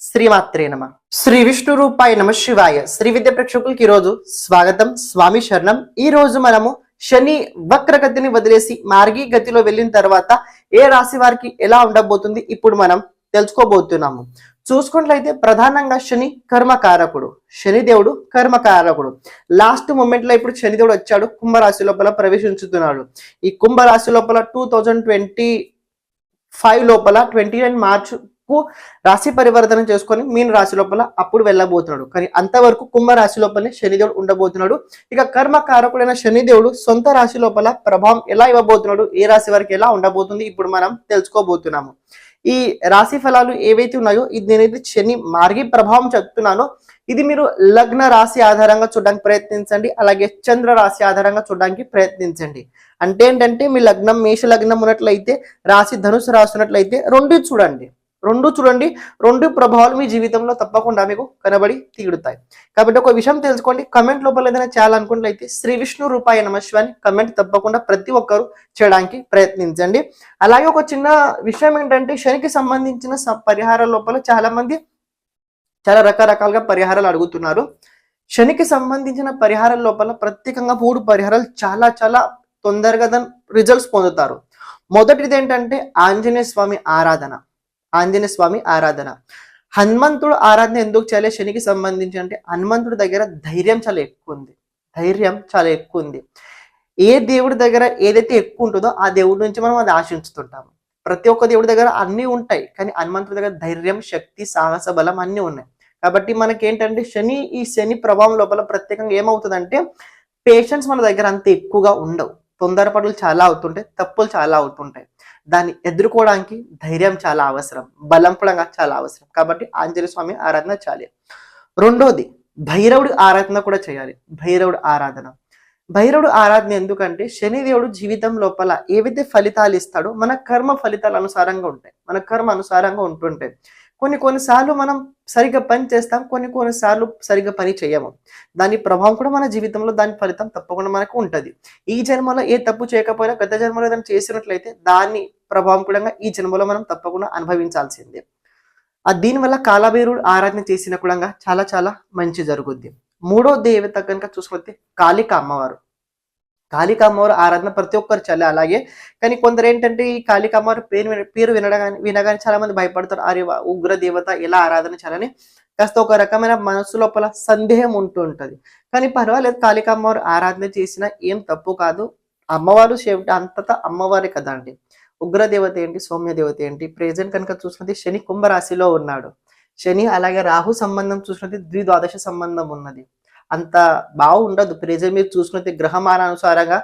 శ్రీమాత్రే నమ. శ్రీ విష్ణు రూపాయ నమ శివాయ. శ్రీ విద్య ప్రేక్షకులకి ఈరోజు రోజు స్వాగతం. స్వామి శరణం. ఈ రోజు మనము శని వక్రగతిని వదిలేసి మార్గీ గతిలో వెళ్ళిన తర్వాత ఏ రాశి వారికి ఎలా ఉండబోతుంది ఇప్పుడు మనం తెలుసుకోబోతున్నాము. చూసుకున్నట్లయితే ప్రధానంగా శని కర్మకారకుడు. శనిదేవుడు కర్మకారకుడు. లాస్ట్ మూమెంట్లో ఇప్పుడు శనిదేవుడు వచ్చాడు. కుంభరాశి లోపల ప్రవేశించుతున్నాడు. ఈ కుంభరాశి లోపల టూ థౌజండ్ ట్వంటీ ఫైవ్ లోపల ట్వంటీ నైన్ మార్చ్ కు రాశి పరివర్తన చేసుకొని మీన రాశి లోపల అప్పుడు వెళ్ళబోతున్నాడు. కానీ అంతవరకు కుంభ రాశి లోపలనే శనిదేవుడు ఉండబోతున్నాడు. ఇక కర్మ కారకుడైన శనిదేవుడు సొంత రాశి లోపల ప్రభావం ఎలా ఇవ్వబోతున్నాడు? ఏ రాశి వరకు ఎలా ఉండబోతుంది? ఇప్పుడు మనం తెలుసుకోబోతున్నాము. ఈ రాశి ఫలాలు ఏవైతే ఉన్నాయో ఇది నేనైతే శని మార్గి ప్రభావం చెప్తున్నానో ఇది మీరు లగ్న రాశి ఆధారంగా చూడడానికి ప్రయత్నించండి. అలాగే చంద్ర రాశి ఆధారంగా చూడడానికి ప్రయత్నించండి. అంటే ఏంటంటే మీ లగ్నం మేష లగ్నం ఉన్నట్లయితే రాశి ధనుసు రాసినట్లయితే ఉన్నట్లయితే రెండు చూడండి. రెండు చూడండి రెండు ప్రభావాలు మీ జీవితంలో తప్పకుండా మీకు కనబడి తీరుతాయి. కాబట్టి ఒక విషయం తెలుసుకోండి కమెంట్ లోపల ఏదైనా చేయాలనుకున్నట్లయితే శ్రీ విష్ణు రూపాయ నమశివాని కమెంట్ తప్పకుండా ప్రతి ఒక్కరు చేయడానికి ప్రయత్నించండి. అలాగే ఒక చిన్న విషయం ఏంటంటే శనికి సంబంధించిన స- పరిహారాల లోపల చాలా మంది చాలా రకరకాలుగా పరిహారాలు అడుగుతున్నారు. శనికి సంబంధించిన పరిహారాల లోపల ప్రత్యేకంగా మూడు పరిహారాలు చాలా చాలా తొందరగా దాని రిజల్ట్స్ పొందుతారు. మొదటిది ఏంటంటే ఆంజనేయ స్వామి ఆరాధన. ఆంజనేయ స్వామి ఆరాధన. హనుమంతుడు ఆరాధన ఎందుకు చేయాలి? శనికి సంబంధించి అంటే హనుమంతుడి దగ్గర ధైర్యం చాలా ఎక్కువ ఉంది. ధైర్యం చాలా ఎక్కువ ఉంది. ఏ దేవుడి దగ్గర ఏదైతే ఎక్కువ ఉంటుందో ఆ దేవుడి నుంచి మనం అది ఆశించుతుంటాము. ప్రతి ఒక్క దేవుడి దగ్గర అన్నీ ఉంటాయి కానీ హనుమంతుడి దగ్గర ధైర్యం శక్తి సాహస బలం అన్నీ ఉన్నాయి. కాబట్టి మనకి ఏంటంటే శని ఈ శని ప్రభావం లోపల ప్రత్యేకంగా ఏమవుతుందంటే పేషెన్స్ మన దగ్గర అంత ఎక్కువగా ఉండవు. తొందరపడులు చాలా అవుతుంటాయి తప్పులు చాలా అవుతుంటాయి. దాన్ని ఎదుర్కోవడానికి ధైర్యం చాలా అవసరం బలం కూడా చాలా అవసరం. కాబట్టి ఆంజనేయ స్వామి ఆరాధన చేయాలి. రెండోది భైరవుడి ఆరాధన కూడా చేయాలి. భైరవుడి ఆరాధన. భైరవుడు ఆరాధన ఎందుకంటే శనిదేవుడు జీవితం లోపల ఏవైతే ఫలితాలు ఇస్తాడో మన కర్మ ఫలితాలు అనుసారంగా ఉంటాయి. మన కర్మ అనుసారంగా ఉంటుంటాయి. కొన్ని కొన్నిసార్లు మనం సరిగ్గా పని చేస్తాం కొన్ని కొన్నిసార్లు సరిగ్గా పని చేయము. దాని ప్రభావం కూడా మన జీవితంలో దాని ఫలితం తప్పకుండా మనకు ఉంటుంది. ఈ జన్మలో ఏ తప్పు చేయకపోయినా గత జన్మలో ఏదైనా చేసినట్లయితే దాని ప్రభావం కూడా ఈ జన్మలో మనం తప్పకుండా అనుభవించాల్సిందే. ఆ దీనివల్ల కాలభైరుడు ఆరాధన చేసిన కూడా చాలా చాలా మంచి జరుగుద్ది. మూడో దేవత కనుక చూసుకుంటే కాళిక అమ్మవారు. కాళికామ్మవారు ఆరాధన ప్రతి ఒక్కరు చల్లే అలాగే కానీ కొందరు ఏంటంటే ఈ కాళిక అమ్మవారి పేరు పేరు వినడగానే వినగానే చాలా మంది భయపడతారు. అరే వా, ఉగ్ర దేవత ఎలా ఆరాధన చేయాలని? కాస్త ఒక రకమైన మనసు లోపల సందేహం ఉంటూ ఉంటది. కానీ పర్వాలేదు కాళికామ్మవారు ఆరాధన చేసినా ఏం తప్పు కాదు. అమ్మవారు శివుడు అంతటా అమ్మవారే కదా అండి. ఉగ్ర దేవత ఏంటి? సౌమ్య దేవత ఏంటి? ప్రెజెంట్ కనుక చూసినది శని కుంభరాశిలో ఉన్నాడు. శని అలాగే రాహు సంబంధం చూసినది ద్విద్వాదశ సంబంధం ఉన్నది. అంత బాగుండదు. ప్రెజర్ మీరు చూసుకుంటే గ్రహమానానుసారంగా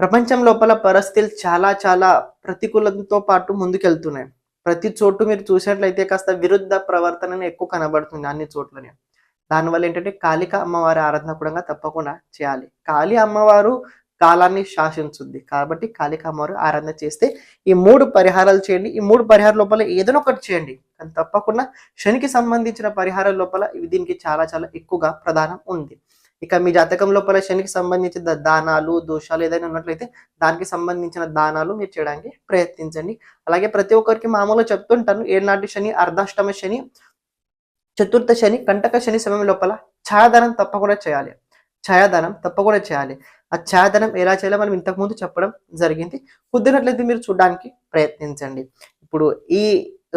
ప్రపంచం లోపల పరిస్థితులు చాలా చాలా ప్రతికూలతతో పాటు ముందుకెళ్తున్నాయి. ప్రతి చోటు మీరు చూసినట్లయితే కాస్త విరుద్ధ ప్రవర్తన ఎక్కువ కనబడుతుంది అన్ని చోట్లనే. దానివల్ల ఏంటంటే కాళిక అమ్మవారి ఆరాధన కూడా తప్పకుండా చేయాలి. కాళీ అమ్మవారు కాలాన్ని శాసించుద్ది. కాబట్టి కాళికామారు ఆరాధన చేస్తే ఈ మూడు పరిహారాలు చేయండి. ఈ మూడు పరిహారాల లోపల ఏదైనా ఒకటి చేయండి. కానీ తప్పకుండా శనికి సంబంధించిన పరిహారాల లోపల దీనికి చాలా చాలా ఎక్కువగా ప్రధానం ఉంది. ఇక మీ జాతకం లోపల శనికి సంబంధించిన దానాలు దోషాలు ఏదైనా ఉన్నట్లయితే దానికి సంబంధించిన దానాలు మీరు చేయడానికి ప్రయత్నించండి. అలాగే ప్రతి ఒక్కరికి మామూలుగా చెప్తుంటాను. ఏనాటి శని అర్ధాష్టమ శని చతుర్థ శని కంటక శని సమయం లోపల ఛాయాదానం తప్పకుండా చేయాలి. ఛాయాదానం తప్పకుండా చేయాలి. ఆ ఛాయాదానం ఎలా చేయాలో మనం ఇంతకుముందు చెప్పడం జరిగింది. కుదిరినట్లయితే మీరు చూడడానికి ప్రయత్నించండి. ఇప్పుడు ఈ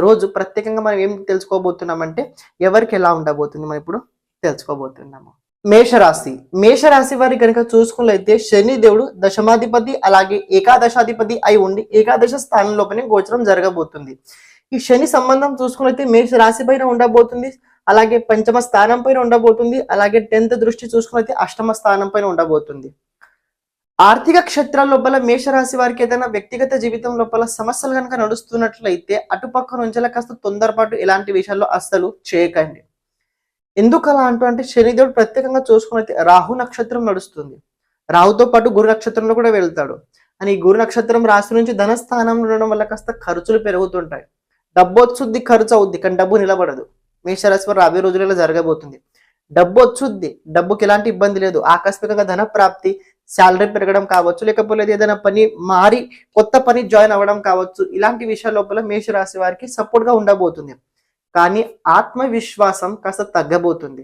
రోజు ప్రత్యేకంగా మనం ఏం తెలుసుకోబోతున్నామంటే ఎవరికి ఎలా ఉండబోతుంది మనం ఇప్పుడు తెలుసుకోబోతున్నాము. మేషరాశి. మేషరాశి వారి కనుక చూసుకున్నట్లయితే శని దేవుడు దశమాధిపతి అలాగే ఏకాదశాధిపతి అయి ఉండి ఏకాదశ స్థానంలోపనే గోచరం జరగబోతుంది. ఈ శని సంబంధం చూసుకున్నట్లయితే మేష రాశి పైన ఉండబోతుంది. అలాగే పంచమ స్థానం పైన ఉండబోతుంది. అలాగే టెన్త్ దృష్టి చూసుకున్నట్లయితే అష్టమ స్థానం పైన ఉండబోతుంది. ఆర్థిక క్షేత్రాల లోపల మేషరాశి వారికి ఏదైనా వ్యక్తిగత జీవితం లోపల సమస్యలు కనుక నడుస్తున్నట్లయితే అటుపక్క నుంచి కాస్త తొందరపాటు ఇలాంటి విషయాల్లో అస్సలు చేయకండి. ఎందుకు అలా అంటూ అంటే శనిదేవుడు ప్రత్యేకంగా చూసుకున్నట్లయితే రాహు నక్షత్రం నడుస్తుంది. రాహుతో పాటు గురు నక్షత్రంలో కూడా వెళ్తాడు. అని గురు నక్షత్రం రాశి నుంచి ధనస్థానంలో ఉండడం వల్ల కాస్త ఖర్చులు పెరుగుతుంటాయి. డబ్బు వచ్చుద్ది ఖర్చు అవుద్ది. కానీ డబ్బు నిలబడదు. మేషరాశి వారు రాబోయే రోజులలో జరగబోతుంది. డబ్బు వచ్చుద్ది. డబ్బుకి ఎలాంటి ఇబ్బంది లేదు. ఆకస్మికంగా ధన ప్రాప్తి శాలరీ పెరగడం కావచ్చు లేకపోతే ఏదైనా పని మారి కొత్త పని జాయిన్ అవ్వడం కావచ్చు ఇలాంటి విషయాల లోపల మేషరాశి వారికి సపోర్ట్గా ఉండబోతుంది. కానీ ఆత్మవిశ్వాసం కాస్త తగ్గబోతుంది.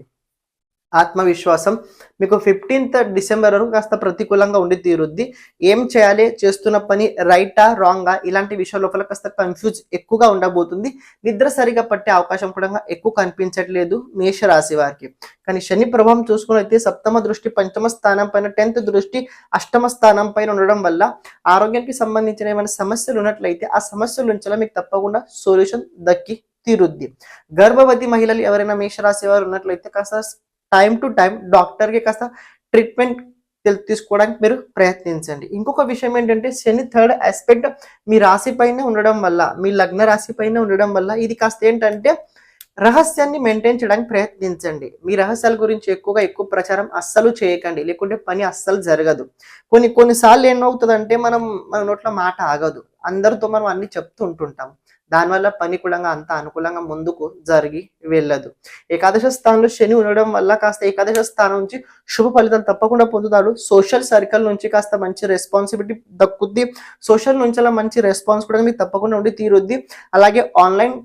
ఆత్మవిశ్వాసం. మీకు ఫిఫ్టీన్త్ డిసెంబర్ వరకు కాస్త ప్రతికూలంగా ఉండి తీరుద్ది. ఏం చేయాలి చేస్తున్న పని రైటా రాంగా? ఇలాంటి విషయాల లోపల కాస్త కన్ఫ్యూజ్ ఎక్కువగా ఉండబోతుంది. నిద్ర సరిగా పట్టే అవకాశం కూడా ఎక్కువ కనిపించట్లేదు మేషరాశి వారికి. కానీ శని ప్రభావం చూసుకున్నైతే సప్తమ దృష్టి పంచమ స్థానం పైన టెన్త్ దృష్టి అష్టమ స్థానం పైన ఉండడం వల్ల ఆరోగ్యానికి సంబంధించిన ఏమైనా సమస్యలు ఉన్నట్లయితే ఆ సమస్యల నుంచి మీకు తప్పకుండా సొల్యూషన్ దక్కి తీరుద్ది. గర్భవతి మహిళలు ఎవరైనా మేషరాశి వారు ఉన్నట్లయితే కాస్త టైం టు టైం డాక్టర్కి కాస్త ట్రీట్మెంట్ తీసుకోవడానికి మీరు ప్రయత్నించండి. ఇంకొక విషయం ఏంటంటే శని థర్డ్ ఆస్పెక్ట్ మీ రాశి పైన ఉండడం వల్ల మీ లగ్న రాశి పైన ఉండడం వల్ల ఇది కాస్త ఏంటంటే రహస్యాన్ని మెయింటైన్ చేయడానికి ప్రయత్నించండి. మీ రహస్యాల గురించి ఎక్కువగా ఎక్కువ ప్రచారం అస్సలు చేయకండి. లేకుంటే పని అస్సలు జరగదు. కొన్ని కొన్నిసార్లు ఏమవుతుందంటే మనం మన నోట్లో మాట ఆగదు. అందరితో మనం అన్ని చెప్తూ ఉంటుంటాం దానివల్ల పని కూడా అంత అనుకూలంగా ముందుకు జరిగి వెళ్ళదు. ఏకాదశ స్థానంలో శని ఉండడం వల్ల కాస్త ఏకాదశ స్థానం నుంచి శుభ ఫలితం తప్పకుండా పొందుతాడు. సోషల్ సర్కిల్ నుంచి కాస్త మంచి రెస్పాన్సిబిలిటీ దక్కుద్ది. సోషల్ నుంచి అలా మంచి రెస్పాన్స్ కూడా మీకు తప్పకుండా ఉండి తీరుద్ది. అలాగే ఆన్లైన్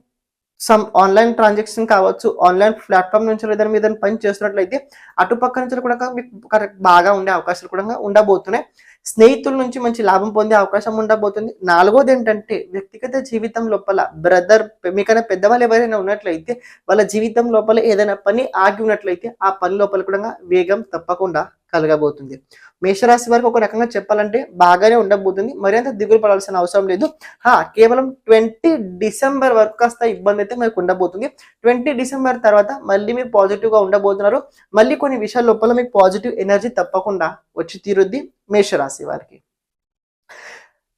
సమ్ ఆన్లైన్ ట్రాన్సాక్షన్ కావచ్చు ఆన్లైన్ ప్లాట్ఫామ్ నుంచి ఏదైనా మీద పని చేస్తున్నట్లయితే అటుపక్క నుంచి కూడా మీకు కరెక్ట్ బాగా ఉండే అవకాశాలు కూడా ఉండబోతున్నాయి. స్నేహితుల నుంచి మంచి లాభం పొందే అవకాశం ఉండబోతుంది. నాలుగోది ఏంటంటే వ్యక్తిగత జీవితం లోపల బ్రదర్ మీకైనా పెద్దవాళ్ళు ఎవరైనా ఉన్నట్లయితే వాళ్ళ జీవితం లోపల ఏదైనా పని ఆగి ఉన్నట్లయితే ఆ పని లోపల కూడా వేగం తప్పకుండా కలగబోతుంది. మేషరాశి వారికి ఒక రకంగా చెప్పాలంటే బాగానే ఉండబోతుంది. మరింత దిగులు పడాల్సిన అవసరం లేదు. హా కేవలం ట్వంటీ డిసెంబర్ వరకు కాస్త ఇబ్బంది అయితే మనకు ఉండబోతుంది. ట్వంటీ డిసెంబర్ తర్వాత మళ్ళీ మీరు పాజిటివ్గా ఉండబోతున్నారు. మళ్ళీ కొన్ని విషయాల లోపల మీకు పాజిటివ్ ఎనర్జీ తప్పకుండా వచ్చి తీరుద్ది మేషరాశి వారికి.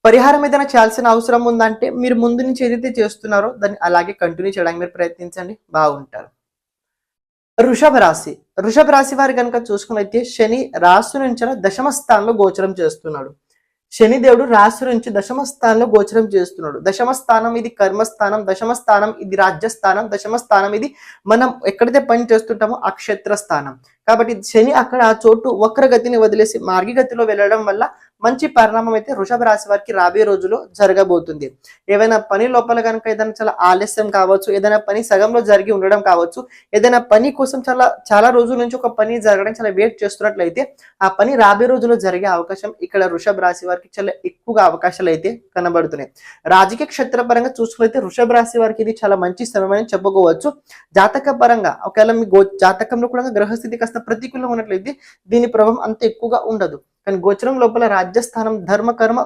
పరిహారం ఏదైనా చేయాల్సిన అవసరం ఉందంటే మీరు ముందు నుంచి ఏదైతే చేస్తున్నారో దాన్ని అలాగే కంటిన్యూ చేయడానికి మీరు ప్రయత్నించండి. బాగుంటారు. వృషభ రాశి. వృషభ రాశి వారి కనుక చూసుకున్నైతే శని రాశి నుంచి దశమ స్థానంలో గోచరం చేస్తున్నాడు. శనిదేవుడు రాశి నుంచి దశమ స్థానంలో గోచరం చేస్తున్నాడు. దశమ స్థానం ఇది కర్మస్థానం దశమ స్థానం ఇది రాజ్యస్థానం దశమ స్థానం ఇది మనం ఎక్కడైతే పని చేస్తుంటామో అక్షేత్ర స్థానం. కాబట్టి శని అక్కడ ఆ చోటు వక్రగతిని వదిలేసి మార్గగతిలో వెళ్ళడం వల్ల మంచి పరిణామం అయితే వృషభ రాశి వారికి రాబోయే రోజులో జరగబోతుంది. ఏవైనా పని లోపల కనుక ఏదైనా చాలా ఆలస్యం కావచ్చు ఏదైనా పని సగంలో జరిగి ఉండడం కావచ్చు ఏదైనా పని కోసం చాలా చాలా రోజుల నుంచి ఒక పని జరగడం చాలా వెయిట్ చేస్తున్నట్లయితే ఆ పని రాబోయే రోజుల్లో జరిగే అవకాశం ఇక్కడ వృషభ రాశి వారికి చాలా ఎక్కువగా అవకాశాలు అయితే కనబడుతున్నాయి. రాజకీయ క్షేత్ర పరంగా చూసుకున్నైతే వృషభ రాశి వారికి ఇది చాలా మంచి సమయమని చెప్పుకోవచ్చు. జాతక పరంగా ఒకవేళ మీ గో జాతకంలో కూడా గ్రహస్థితి కాస్త ప్రతికూలంగా ఉన్నట్లయితే దీని ప్రభావం అంత ఎక్కువగా ఉండదు. కానీ గోచరం లోపల రాజ్యస్థానం ధర్మకర్మ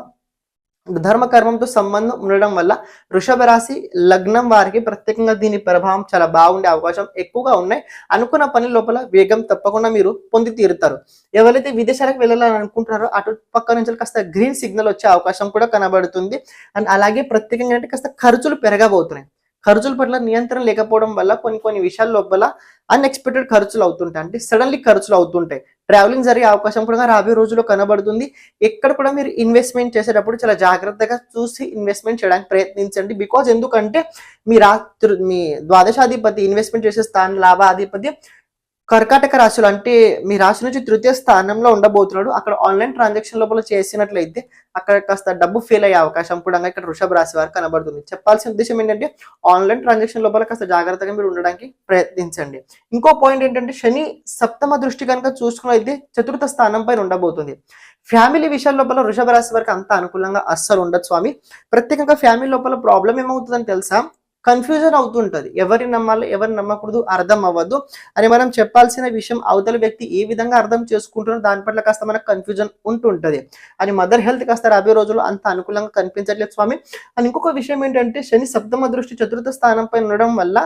ధర్మకర్మంతో సంబంధం ఉండడం వల్ల వృషభ రాశి లగ్నం వారికి ప్రత్యేకంగా దీని ప్రభావం చాలా బాగుండే అవకాశం ఎక్కువగా ఉన్నాయి. అనుకున్న పని లోపల వేగం తప్పకుండా మీరు పొంది తీరుతారు. ఎవరైతే విదేశాలకు వెళ్ళాలని అనుకుంటున్నారో అటు పక్క నుంచి కాస్త గ్రీన్ సిగ్నల్ వచ్చే అవకాశం కూడా కనబడుతుంది. అండ్ అలాగే ప్రత్యేకంగా అంటే కాస్త ఖర్చులు పెరగబోతున్నాయి. ఖర్చుల పట్ల నియంత్రణ లేకపోవడం వల్ల కొన్ని కొన్ని విషయాల లోపల అన్ఎక్స్పెక్టెడ్ ఖర్చులు అవుతుంటాయి. అంటే సడన్లీ ఖర్చులు అవుతుంటాయి. ట్రావెలింగ్ జరిగే అవకాశం కూడా రాబోయే రోజుల్లో కనబడుతుంది. ఎక్కడ కూడా మీరు ఇన్వెస్ట్మెంట్ చేసేటప్పుడు చాలా జాగ్రత్తగా చూసి ఇన్వెస్ట్మెంట్ చేయడానికి ప్రయత్నించండి. బికాజ్ ఎందుకంటే మీ రాత్రి మీ ద్వాదశాధిపతి ఇన్వెస్ట్మెంట్ చేసే స్థానం లాభాధిపతి కర్కాటక రాశులు అంటే మీ రాశి నుంచి తృతీయ స్థానంలో ఉండబోతున్నాడు. అక్కడ ఆన్లైన్ ట్రాన్సాక్షన్ లోపల చేసినట్లయితే అక్కడ కాస్త డబ్బు ఫెయిల్ అయ్యే అవకాశం కూడా ఇక్కడ వృషభ రాశి వారికి కనబడుతుంది. చెప్పాల్సిన ఉద్దేశం ఏంటంటే ఆన్లైన్ ట్రాన్సాక్షన్ లోపల కాస్త జాగ్రత్తగా మీరు ఉండడానికి ప్రయత్నించండి. ఇంకో పాయింట్ ఏంటంటే శని సప్తమ దృష్టి కనుక చూసుకున్నైతే చతుర్థ స్థానం పైన ఉండబోతుంది. ఫ్యామిలీ విషయాల లోపల వృషభ రాశి వారికి అంత అనుకూలంగా అస్సలు ఉండదు స్వామి. ప్రత్యేకంగా ఫ్యామిలీ లోపల ప్రాబ్లం ఏమవుతుందని తెలుసా? కన్ఫ్యూజన్ అవుతుంటది. ఎవరిని నమ్మాలి ఎవరిని నమ్మకూడదు అర్థం అవ్వద్దు అని మనం చెప్పాల్సిన విషయం అవతల వ్యక్తి ఏ విధంగా అర్థం చేసుకుంటున్నారో దాని పట్ల కాస్త మనకు కన్ఫ్యూజన్ ఉంటుంటది. అని మదర్ హెల్త్ కాస్త రాబోయే రోజుల్లో అంత అనుకూలంగా కనిపించట్లేదు స్వామి. అని ఇంకొక విషయం ఏంటంటే శని సప్తమ దృష్టి చతుర్థ స్థానంపై ఉండడం వల్ల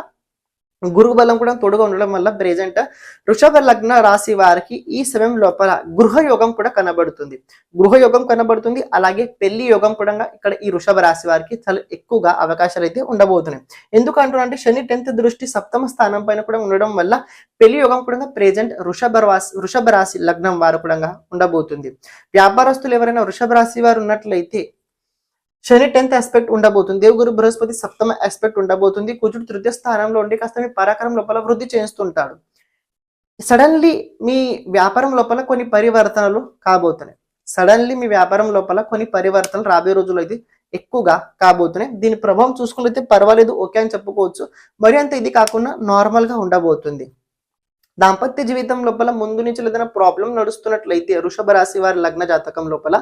గురువు బలం కూడా తోడుగా ఉండడం వల్ల ప్రెజెంట్ వృషభ లగ్న రాశి వారికి ఈ సమయం లోపల గృహ యోగం కూడా కనబడుతుంది. గృహ యోగం కనబడుతుంది. అలాగే పెళ్ళి యోగం కూడా ఇక్కడ ఈ వృషభ రాశి వారికి చాలా ఎక్కువగా అవకాశాలు అయితే ఉండబోతున్నాయి. ఎందుకు అంటున్నా శని టెన్త్ దృష్టి సప్తమ స్థానం పైన కూడా ఉండడం వల్ల పెళ్ళి యోగం కూడా ప్రెజెంట్ వృషభ రాశి వృషభ రాశి లగ్నం వారు కూడా ఉండబోతుంది. వ్యాపారస్తులు ఎవరైనా వృషభ రాశి వారు ఉన్నట్లయితే శని టెన్త్ ఆస్పెక్ట్ ఉండబోతుంది. దేవుగురు బృహస్పతి సప్తమ ఆస్పెక్ట్ ఉండబోతుంది. కుజుడు తృతీయ స్థానంలో ఉండి కాస్త మీ పరాకరం లోపల వృద్ధి చేస్తుంటాడు సడన్లీ మీ వ్యాపారం లోపల కొన్ని పరివర్తనలు కాబోతున్నాయి. సడన్లీ మీ వ్యాపారం లోపల కొన్ని పరివర్తనలు రాబోయే రోజుల్లో అయితే ఎక్కువగా కాబోతున్నాయి. దీని ప్రభావం చూసుకున్నైతే పర్వాలేదు ఓకే అని చెప్పుకోవచ్చు. మరి అంత ఇది కాకుండా నార్మల్గా ఉండబోతుంది. దాంపత్య జీవితం లోపల ముందు నుంచి ఏదైనా ప్రాబ్లం నడుస్తున్నట్లయితే వృషభ రాశి వారి లగ్న జాతకం లోపల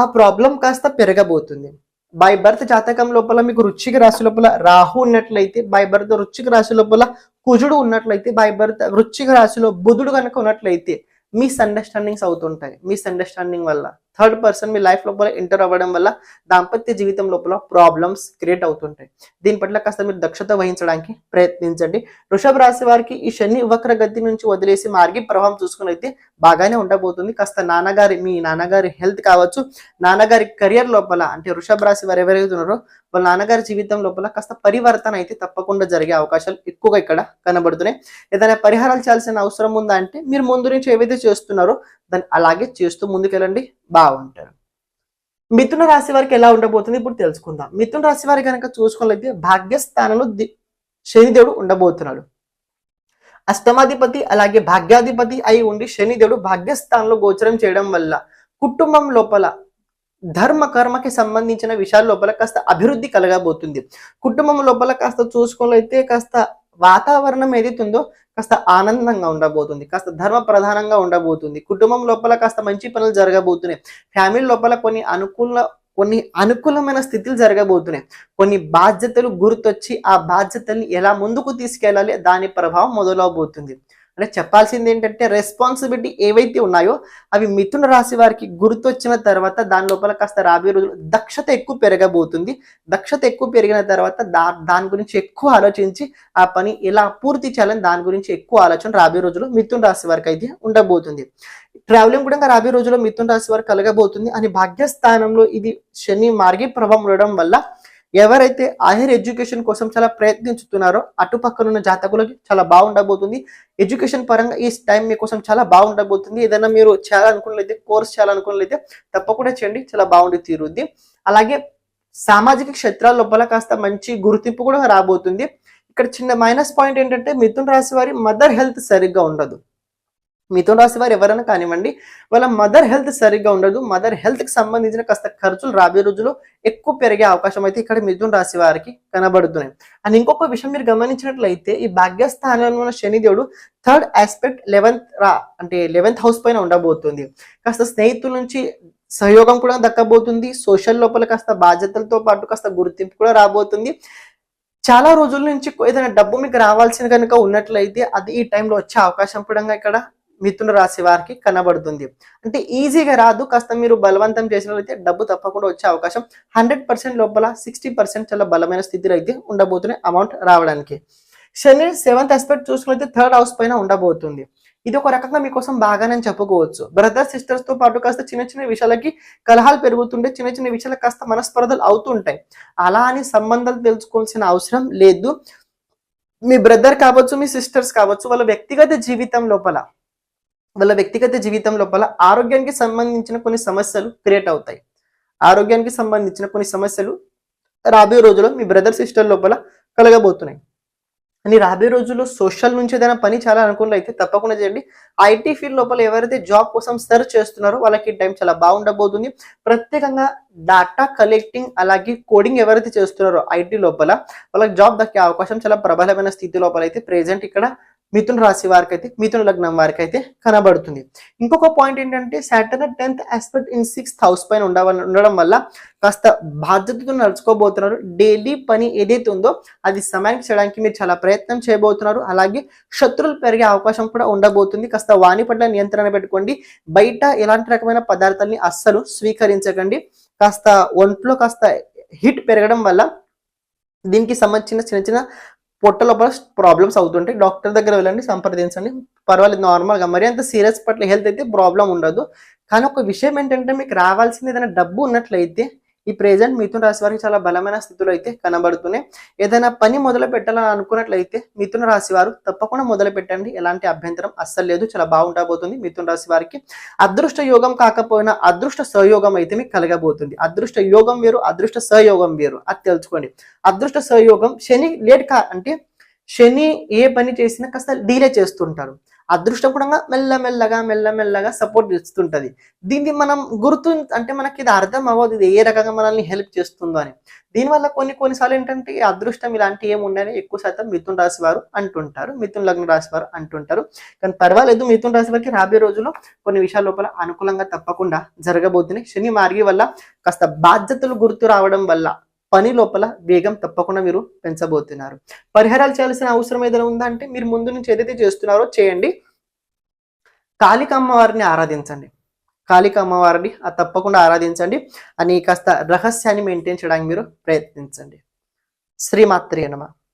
ఆ ప్రాబ్లం కాస్త పెరగబోతుంది. బై బర్త్ జాతకం లోపల మీకు రుచిక రాశి లోపల రాహు ఉన్నట్లయితే బై బర్త్ రుచిక రాశి లోపల కుజుడు ఉన్నట్లయితే బై బర్త్ వృచ్చిక రాశిలో బుధుడు కనుక ఉన్నట్లయితే మిస్అండర్స్టాండింగ్స్ అవుతుంటాయి. మిస్అండర్స్టాండింగ్ వల్ల. థర్డ్ పర్సన్ మీ లైఫ్ లోపల ఎంటర్ అవ్వడం వల్ల దాంపత్య జీవితం లోపల ప్రాబ్లమ్స్ క్రియేట్ అవుతుంటాయి. దీని పట్ల కాస్త మీరు దక్షత వహించడానికి ప్రయత్నించండి. వృషభ రాశి వారికి ఈ శని వక్ర గతి నుంచి వదిలేసి మార్గి ప్రభావం చూసుకుని అయితే బాగానే ఉండబోతుంది. కాస్త నాన్నగారి మీ నాన్నగారి హెల్త్ కావచ్చు. నాన్నగారి కెరియర్ లోపల అంటే వృషభ రాశి వారు ఎవరైతే ఉన్నారో వాళ్ళ నాన్నగారి జీవితం లోపల కాస్త పరివర్తన అయితే తప్పకుండా జరిగే అవకాశాలు ఎక్కువగా ఇక్కడ కనబడుతున్నాయి. ఏదైనా పరిహారాలు చేయాల్సిన అవసరం ఉందా అంటే మీరు ముందు నుంచి ఏవైతే చేస్తున్నారో దాన్ని అలాగే చేస్తూ ముందుకెళ్ళండి. బాగుంటారు. మిథున రాశి వారికి ఎలా ఉండబోతుంది ఇప్పుడు తెలుసుకుందాం. మిథున రాశి వారి కనుక చూసుకున్నట్లయితే భాగ్యస్థానంలో శనిదేవుడు ఉండబోతున్నాడు. అష్టమాధిపతి అలాగే భాగ్యాధిపతి అయి ఉండి శనిదేవుడు భాగ్యస్థానంలో గోచరం చేయడం వల్ల కుటుంబం లోపల ధర్మ కర్మకి సంబంధించిన విషయాల లోపల కాస్త అభివృద్ధి కలగబోతుంది. కుటుంబం లోపల కాస్త చూసుకున్నట్లయితే కాస్త వాతావరణం ఏదైతే ఉందో కాస్త ఆనందంగా ఉండబోతుంది కాస్త ధర్మ ప్రధానంగా ఉండబోతుంది. కుటుంబం లోపల కాస్త మంచి పనులు జరగబోతున్నాయి. ఫ్యామిలీ లోపల కొన్ని అనుకూల కొన్ని అనుకూలమైన స్థితులు జరగబోతున్నాయి. కొన్ని బాధ్యతలు గుర్తొచ్చి ఆ బాధ్యతల్ని ఎలా ముందుకు తీసుకెళ్ళాలి దాని ప్రభావం మొదలవబోతుంది. అంటే చెప్పాల్సింది ఏంటంటే రెస్పాన్సిబిలిటీ ఏవైతే ఉన్నాయో అవి మిథున రాశి వారికి గుర్తొచ్చిన తర్వాత దాని లోపల కాస్త రాబోయే రోజులు దక్షత ఎక్కువ పెరగబోతుంది. దక్షత ఎక్కువ పెరిగిన తర్వాత దా దాని గురించి ఎక్కువ ఆలోచించి ఆ పని ఎలా పూర్తి చేయాలని దాని గురించి ఎక్కువ ఆలోచన రాబోయే రోజుల్లో మిథున రాశి వారికి అయితే ఉండబోతుంది. ట్రావెలింగ్ కూడా రాబోయే రోజుల్లో మిథున రాశి వారు కలగబోతుంది. అని భాగ్యస్థానంలో ఇది శని మార్గి ప్రభావం ఉండడం వల్ల ఎవరైతే హైయర్ ఎడ్యుకేషన్ కోసం చాలా ప్రయత్నించుతున్నారో అటుపక్కనున్న ఉన్న జాతకులకి చాలా బాగుండబోతుంది. ఎడ్యుకేషన్ పరంగా ఈ టైం మీకోసం చాలా బాగుండబోతుంది. ఏదైనా మీరు చేయాలనుకున్నట్లయితే కోర్స్ చేయాలనుకున్నట్లయితే తప్పకుండా చేయండి. చాలా బాగుండి తీరుద్ది. అలాగే సామాజిక క్షేత్రాల లోపల కాస్త మంచి గుర్తింపు కూడా రాబోతుంది. ఇక్కడ చిన్న మైనస్ పాయింట్ ఏంటంటే మిథున్ రాశి వారి మదర్ హెల్త్ సరిగ్గా ఉండదు. మిథున రాశి వారు ఎవరైనా కానివ్వండి వాళ్ళ మదర్ హెల్త్ సరిగ్గా ఉండదు. మదర్ హెల్త్కి సంబంధించిన కాస్త ఖర్చులు రాబోయే రోజుల్లో ఎక్కువ పెరిగే అవకాశం అయితే ఇక్కడ మిథున్ రాశి వారికి కనబడుతున్నాయి అండ్ ఇంకొక విషయం మీరు గమనించినట్లయితే ఈ భాగ్యస్థానంలో ఉన్న శనిదేవుడు థర్డ్ ఆస్పెక్ట్ లెవెన్త్ రా అంటే లెవెన్త్ హౌస్ పైన ఉండబోతుంది. కాస్త స్నేహితుల నుంచి సహయోగం కూడా దక్కబోతుంది. సోషల్ లోపల కాస్త బాధ్యతలతో పాటు కాస్త గుర్తింపు కూడా రాబోతుంది. చాలా రోజుల నుంచి ఏదైనా డబ్బు మీకు రావాల్సిన కనుక ఉన్నట్లయితే అది ఈ టైంలో వచ్చే అవకాశం కూడా ఇక్కడ మిథున రాశి వారికి కనబడుతుంది. అంటే ఈజీగా రాదు కాస్త మీరు బలవంతం చేసినట్లయితే డబ్బు తప్పకుండా వచ్చే అవకాశం హండ్రెడ్ పర్సెంట్ లోపల సిక్స్టీ పర్సెంట్ చాలా బలమైన స్థితిలో అయితే ఉండబోతున్నాయి అమౌంట్ రావడానికి. శని సెవెంత్ ఆస్పెక్ట్ చూసుకున్నైతే థర్డ్ హౌస్ పైన ఉండబోతుంది. ఇది ఒక రకంగా మీకోసం బాగానే చెప్పుకోవచ్చు. బ్రదర్ సిస్టర్స్తో పాటు కాస్త చిన్న చిన్న విషయాలకి కలహాలు పెరుగుతుంటే చిన్న చిన్న విషయాలకు కాస్త మనస్పర్ధలు అవుతుంటాయి. అలా అని సంబంధాలు తెలుసుకోవాల్సిన అవసరం లేదు. మీ బ్రదర్ కావచ్చు మీ సిస్టర్స్ కావచ్చు వాళ్ళ వ్యక్తిగత జీవితం లోపల. వాళ్ళ వ్యక్తిగత జీవితం లోపల ఆరోగ్యానికి సంబంధించిన కొన్ని సమస్యలు క్రియేట్ అవుతాయి. ఆరోగ్యానికి సంబంధించిన కొన్ని సమస్యలు రాబోయే రోజుల్లో మీ బ్రదర్ సిస్టర్ లోపల కలగబోతున్నాయి. అని రాబోయే రోజుల్లో సోషల్ నుంచి ఏదైనా పని చాలా అనుకూలంగా అయితే తప్పకుండా చేయండి. ఐటీ ఫీల్డ్ లోపల ఎవరైతే జాబ్ కోసం సెర్చ్ చేస్తున్నారో వాళ్ళకి టైం చాలా బాగుండబోతుంది. ప్రత్యేకంగా డాటా కలెక్టింగ్ అలాగే కోడింగ్ ఎవరైతే చేస్తున్నారో ఐటీ లోపల వాళ్ళకి జాబ్ దక్కే అవకాశం చాలా ప్రబలమైన స్థితి లోపల అయితే ప్రెసెంట్ ఇక్కడ మిథున రాశి వారికి అయితే మిథున లగ్నం వారికి అయితే కనబడుతుంది. ఇంకొక పాయింట్ ఏంటంటే Saturn tenth aspect in sixth house పైన ఉండవ ఉండడం వల్ల కాస్త బాధ్యతతో నడుచుకోబోతున్నారు. డైలీ పని ఏదైతే ఉందో అది సమయానికి చేయడానికి మీరు చాలా ప్రయత్నం చేయబోతున్నారు. అలాగే శత్రువులు పెరిగే అవకాశం కూడా ఉండబోతుంది. కాస్త వాణి పట్ల నియంత్రణ పెట్టుకోండి. బయట ఎలాంటి రకమైన పదార్థాలని అస్సలు స్వీకరించకండి. కాస్త ఒంట్లో కాస్త హిట్ పెరగడం వల్ల దీనికి సంబంధించిన చిన్న చిన్న పొట్ట లోపల ప్రాబ్లమ్స్ అవుతుంటాయి. డాక్టర్ దగ్గర వెళ్ళండి సంప్రదించండి. పర్వాలేదు నార్మల్గా మరి అంత సీరియస్ పట్ల హెల్త్ అయితే ప్రాబ్లం ఉండదు. కానీ ఒక విషయం ఏంటంటే మీకు రావాల్సిన ఏదైనా డబ్బు ఉన్నట్లయితే ఈ ప్రెజెంట్ మిథున రాశి వారికి చాలా బలమైన స్థితిలో అయితే కనబడుతున్నాయి. ఏదైనా పని మొదలు పెట్టాలని అనుకున్నట్లయితే మిథున రాశి వారు తప్పకుండా మొదలు పెట్టండి. ఎలాంటి అభ్యంతరం అస్సలు లేదు. చాలా బాగుండబోతుంది మిథున రాశి వారికి. అదృష్ట యోగం కాకపోయినా అదృష్ట సహయోగం అయితే మీకు కలగబోతుంది. అదృష్ట యోగం వేరు అదృష్ట సహయోగం వేరు. అది తెలుసుకోండి. అదృష్ట సహయోగం శని లేట్ కా అంటే శని ఏ పని చేసినా కాస్త డీలే చేస్తుంటారు. అదృష్టం కూడా మెల్లమెల్లగా మెల్లమెల్లగా సపోర్ట్ ఇస్తుంటది. దీన్ని మనం గుర్తు అంటే మనకి ఇది అర్థం అవ్వదు ఇది ఏ రకంగా మనల్ని హెల్ప్ చేస్తుందో అని. దీనివల్ల కొన్ని కొన్నిసార్లు ఏంటంటే అదృష్టం ఇలాంటి ఏమి ఉండని ఎక్కువ శాతం మిథున్ రాశి వారు అంటుంటారు మిథున్ లగ్న రాశి వారు అంటుంటారు. కానీ పర్వాలేదు మిథున్ రాశి వారికి రాబోయే రోజుల్లో కొన్ని విషయాల లోపల అనుకూలంగా తప్పకుండా జరగబోతున్నాయి శని మార్గి వల్ల కాస్త బాధ్యతలు గుర్తు రావడం వల్ల పని లోపల వేగం తప్పకుండా మీరు పెంచబోతున్నారు. పరిహారాలు చేయాల్సిన అవసరం ఏదైనా ఉందంటే మీరు ముందు నుంచి ఏదైతే చేస్తున్నారో చేయండి. కాళిక అమ్మవారిని ఆరాధించండి. కాళిక అమ్మవారిని ఆ తప్పకుండా ఆరాధించండి. అని కాస్త రహస్యాన్ని మెయింటైన్ చేయడానికి మీరు ప్రయత్నించండి. శ్రీమాత్రి అనమా